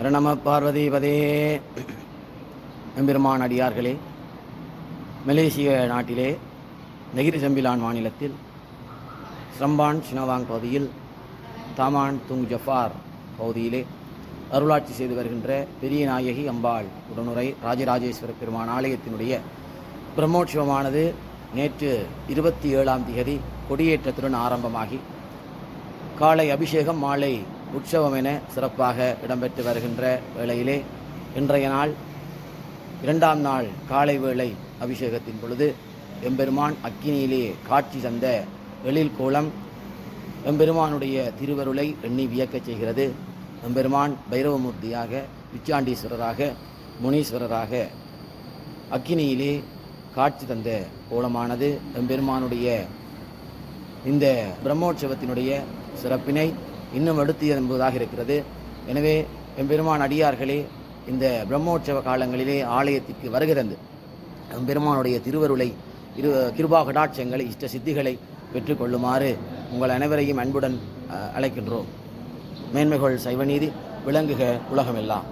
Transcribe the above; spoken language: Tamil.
ரணம பார்வதிபதே. எம்பெருமான் அடியார்களே மலேசிய நாட்டிலே நெகிரி செம்பிலான் மாநிலத்தில் ஸ்ரம்பான் சினவாங் பகுதியில் தாமான் துங் ஜஃபார் பகுதியிலே அருளாட்சி செய்து வருகின்ற பெரிய நாயகி அம்பாள் உடனுரை ராஜராஜேஸ்வர பெருமான் ஆலயத்தினுடைய பிரம்மோற்சவமானது நேற்று இருபத்தி ஏழாம் திகதி கொடியேற்றத்துடன் ஆரம்பமாகி காலை அபிஷேகம் மாலை உற்சவம் என சிறப்பாக இடம்பெற்று வருகின்ற வேளையிலே இன்றைய நாள் இரண்டாம் நாள் காலை வேளை அபிஷேகத்தின் பொழுது எம்பெருமான் அக்கினியிலே காட்சி தந்த எழில் கோலம் எம்பெருமானுடைய திருவருளை எண்ணி வியக்கச் செய்கிறது. எம்பெருமான் பைரவமூர்த்தியாக விச்சாண்டீஸ்வரராக முனீஸ்வரராக அக்கினியிலே காட்சி தந்த கோலமானது எம்பெருமானுடைய இந்த பிரம்மோற்சவத்தினுடைய சிறப்பினை இன்னும் எடுத்து என்பதாக இருக்கிறது. எனவே எம்பெருமான் அடியார்களே இந்த பிரம்மோற்சவ காலங்களிலே ஆலயத்திற்கு வருகிறது. எம்பெருமானுடைய திருவருளை இரு கிருபா கடாட்சங்களை இஷ்ட சித்திகளை பெற்றுக்கொள்ளுமாறு உங்கள் அனைவரையும் அன்புடன் அழைக்கின்றோம். மேன்மைகள் சைவநீதி விளங்குக உலகமெல்லாம்.